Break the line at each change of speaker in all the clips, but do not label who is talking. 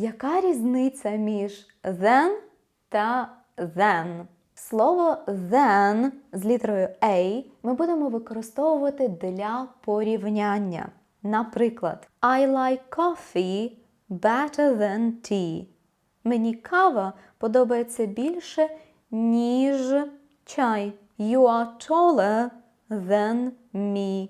Яка різниця між then та then? Слово then з літерою A ми будемо використовувати для порівняння. Наприклад, I like coffee better than tea. Мені кава подобається більше, ніж чай. You are taller than me.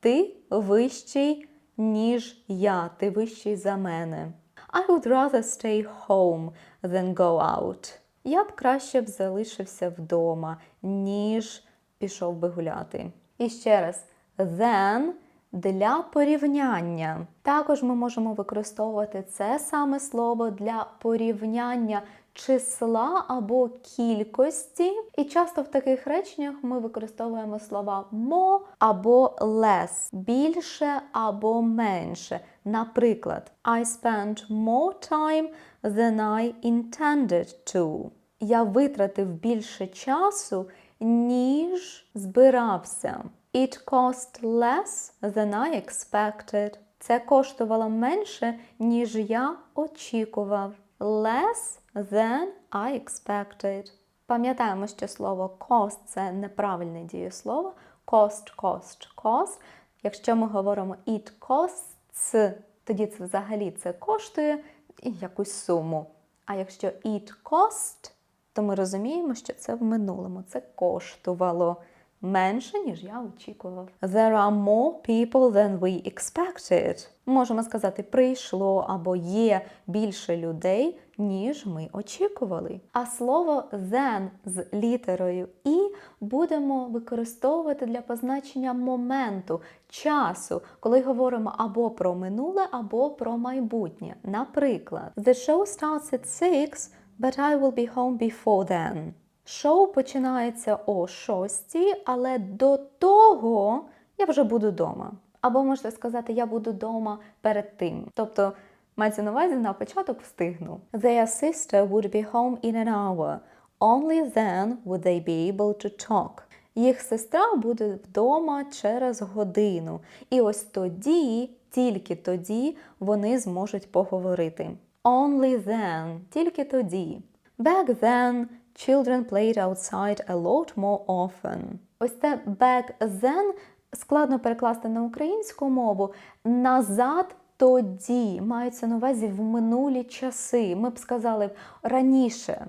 Ти вищий, ніж я. Ти вищий за мене. I would rather stay home than go out. Я б краще б залишився вдома, ніж пішов би гуляти. І ще раз, then для порівняння. Також ми можемо використовувати це саме слово для порівняння числа або кількості. І часто в таких реченнях ми використовуємо слова more або less, більше або менше. Наприклад, I spent more time than I intended to. Я витратив більше часу, ніж збирався. It cost less than I expected. Це коштувало менше, ніж я очікував. Less than I expected. Пам'ятаємо, що слово cost – це неправильне дієслово. Cost, cost, cost. Якщо ми говоримо it costs, тоді це взагалі це коштує якусь суму. А якщо it cost, то ми розуміємо, що це в минулому. Це коштувало менше, ніж я очікував. There are more people than we expected. Можемо сказати, прийшло або є більше людей, ніж ми очікували. А слово then з літерою і будемо використовувати для позначення моменту, часу, коли говоримо або про минуле, або про майбутнє. Наприклад, The show starts at 6, but I will be home before then. Шоу починається о 6, але до того я вже буду вдома. Або можете сказати, я буду вдома перед тим. Тобто, мається на увазі на початок встигну. Their sister would be home in an hour. Only then would they be able to talk. Їх сестра буде вдома через годину. І ось тоді, тільки тоді, вони зможуть поговорити. Only then, тільки тоді. Back then, children played outside a lot more often. Ось це back then складно перекласти на українську мову. Назад тоді мається на увазі в минулі часи. Ми б сказали раніше.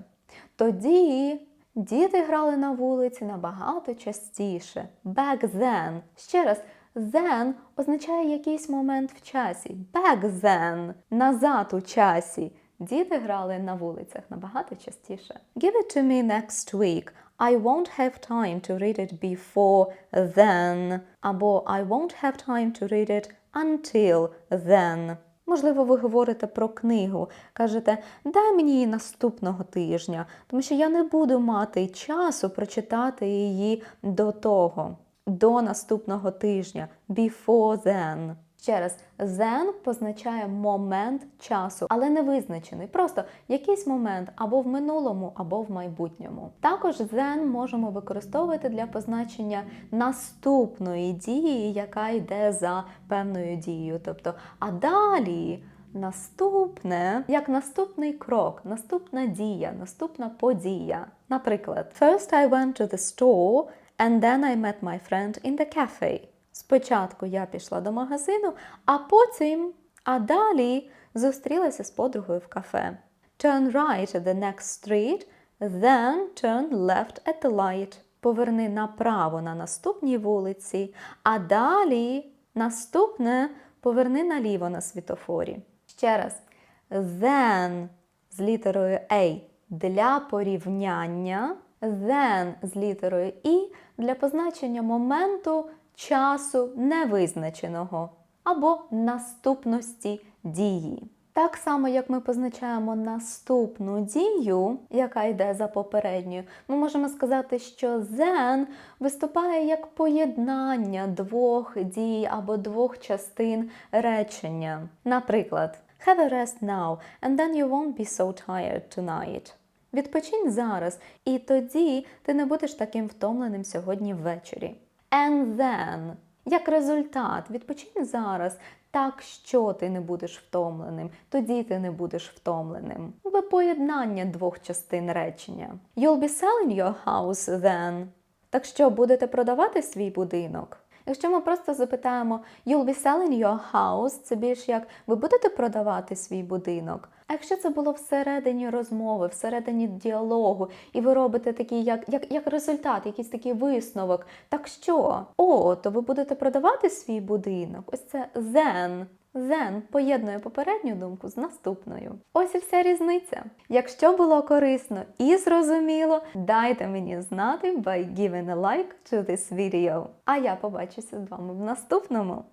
Тоді діти грали на вулиці набагато частіше. Back then. Ще раз, then означає якийсь момент в часі. Back then. Назад у часі. Діти грали на вулицях набагато частіше. Give it to me next week. I won't have time to read it before then. Або I won't have time to read it until then. Можливо, ви говорите про книгу, кажете, дай мені її наступного тижня, тому що я не буду мати часу прочитати її до того, до наступного тижня, before then. Ще раз, then позначає момент часу, але не визначений. Просто якийсь момент або в минулому, або в майбутньому. Також then можемо використовувати для позначення наступної дії, яка йде за певною дією. Тобто, а далі. Наступне, як наступний крок, наступна дія, наступна подія. Наприклад, First I went to the store and then I met my friend in the cafe. Спочатку я пішла до магазину, а потім, а далі зустрілася з подругою в кафе. Turn right at the next street, then turn left at the light. Поверни направо на наступній вулиці, а далі наступне поверни наліво на світофорі. Ще раз, then з літерою A для порівняння, then з літерою І для позначення моменту часу невизначеного або наступності дії. Так само, як ми позначаємо наступну дію, яка йде за попередньою, ми можемо сказати, що then виступає як поєднання двох дій або двох частин речення. Наприклад, have a rest now, and then you won't be so tired tonight. Відпочинь зараз, і тоді ти не будеш таким втомленим сьогодні ввечері. And then Як результат, відпочинь зараз так, що ти не будеш втомленим, тоді ти не будеш втомленим. Ви поєднання двох частин речення. You'll be selling your house then. Так що будете продавати свій будинок? Якщо ми просто запитаємо You'll be selling your house, це більш як ви будете продавати свій будинок. А якщо це було всередині розмови, всередині діалогу, і ви робите такий як, як, як результат, якийсь такий висновок, так що? О, то ви будете продавати свій будинок. Ось це then. Then поєднує попередню думку з наступною. Ось і вся різниця. Якщо було корисно і зрозуміло, дайте мені знати by giving a like to this video. А я побачуся з вами в наступному.